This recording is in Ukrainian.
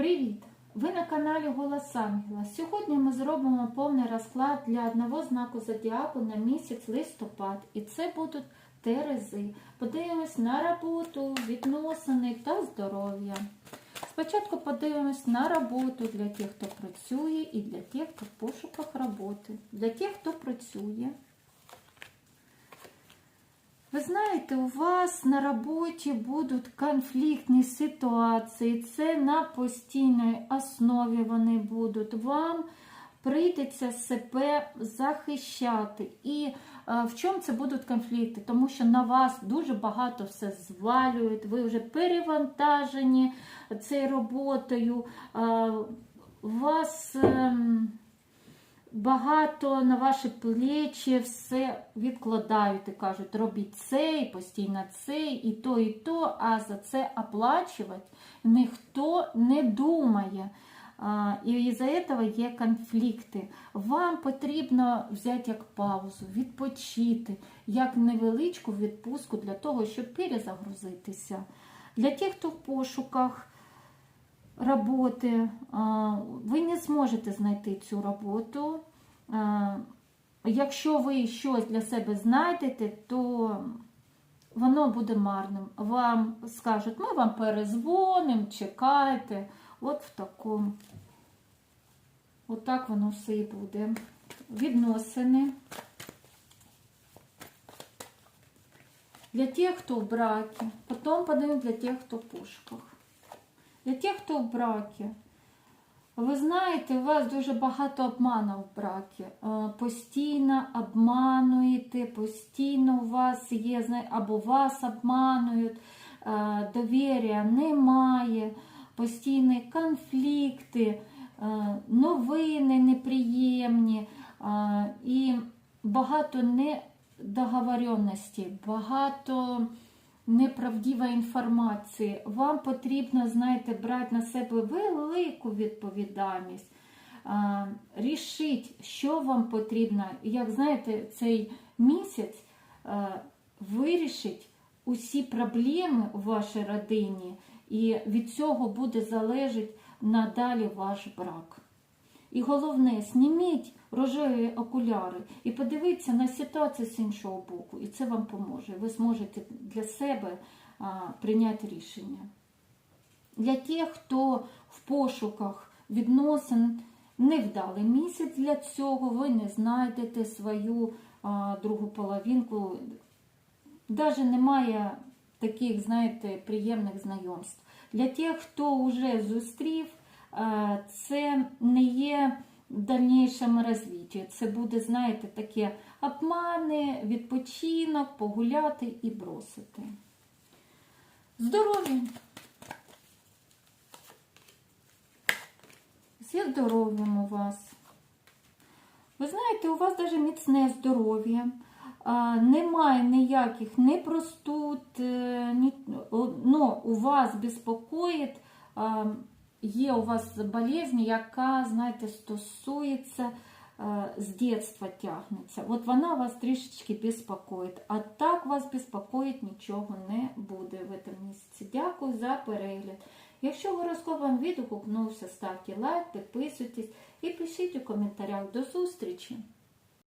Привіт! Ви на каналі Голос Ангела. Сьогодні ми зробимо повний розклад для одного знаку зодіаку на місяць листопад. І це будуть терези. Подивимось на роботу, відносини та здоров'я. Спочатку подивимось на роботу для тих, хто працює, і для тих, хто в пошуках роботи. Для тих, хто працює. Ви знаєте, у вас на роботі будуть конфліктні ситуації, це на постійній основі вони будуть. Вам прийдеться себе захищати. І е, в чому це будуть конфлікти? Тому що на вас дуже багато все звалюють, ви вже перевантажені цією роботою. Е, у вас. ем, багато на ваші плечі все відкладають і кажуть, робіть це, і постійно це, і то, і то, а за це оплачувати ніхто не думає. І із-за цього є конфлікти. Вам потрібно взяти як паузу, відпочити, як невеличку відпустку для того, щоб перезагрузитися. Для тих, хто в пошуках роботи, ви не зможете знайти цю роботу. Якщо ви щось для себе знайдете, то воно буде марним. Вам скажуть, ми вам перезвонимо, чекайте. От в такому. От воно все і буде. Відносини. Для тих, хто в бракі. Потім подивимо для тих, хто в пошуках. Для тих, хто в бракі. Ви знаєте, у вас дуже багато обману в бракі. Е, Постійно обмануєте, постійно у вас є, або вас обманують, е, довір'я немає, постійні конфлікти, е, новини неприємні і багато недоговоренності, багато неправдивої інформації. Вам потрібно, знаєте, брати на себе велику відповідальність. Рішіть, що вам потрібно. Як знаєте, цей місяць вирішить усі проблеми у вашій родині, і від цього буде залежати надалі ваш брак. І головне, зніміть рожеві окуляри і подивіться на ситуацію з іншого боку. І це вам поможе. Ви зможете для себе а, прийняти рішення. Для тих, хто в пошуках відносин невдалий місяць для цього, ви не знайдете свою а, другу половинку. Навіть немає таких, знаєте, приємних знайомств. Для тих, хто вже зустрів, це не є дальнішим розвиттям. Це буде, знаєте, таке обмани, відпочинок, погуляти і бросити. Здоров'я. Зі здоров'ям у вас. Ви знаєте, у вас навіть міцне здоров'я. Немає ніяких не простуд, е, ні, у вас безпокоїть, є у вас болезнь, яка, знаєте, стосується е, з дитинства тягнеться. От вона вас трішечки безпокоїть. А так вас безпокоїть нічого не буде в цьому місяці. Дякую за перегляд. Якщо гороскоп вам відгукнувся, ставте лайк, підписуйтесь і пишіть у коментарях. До зустрічі!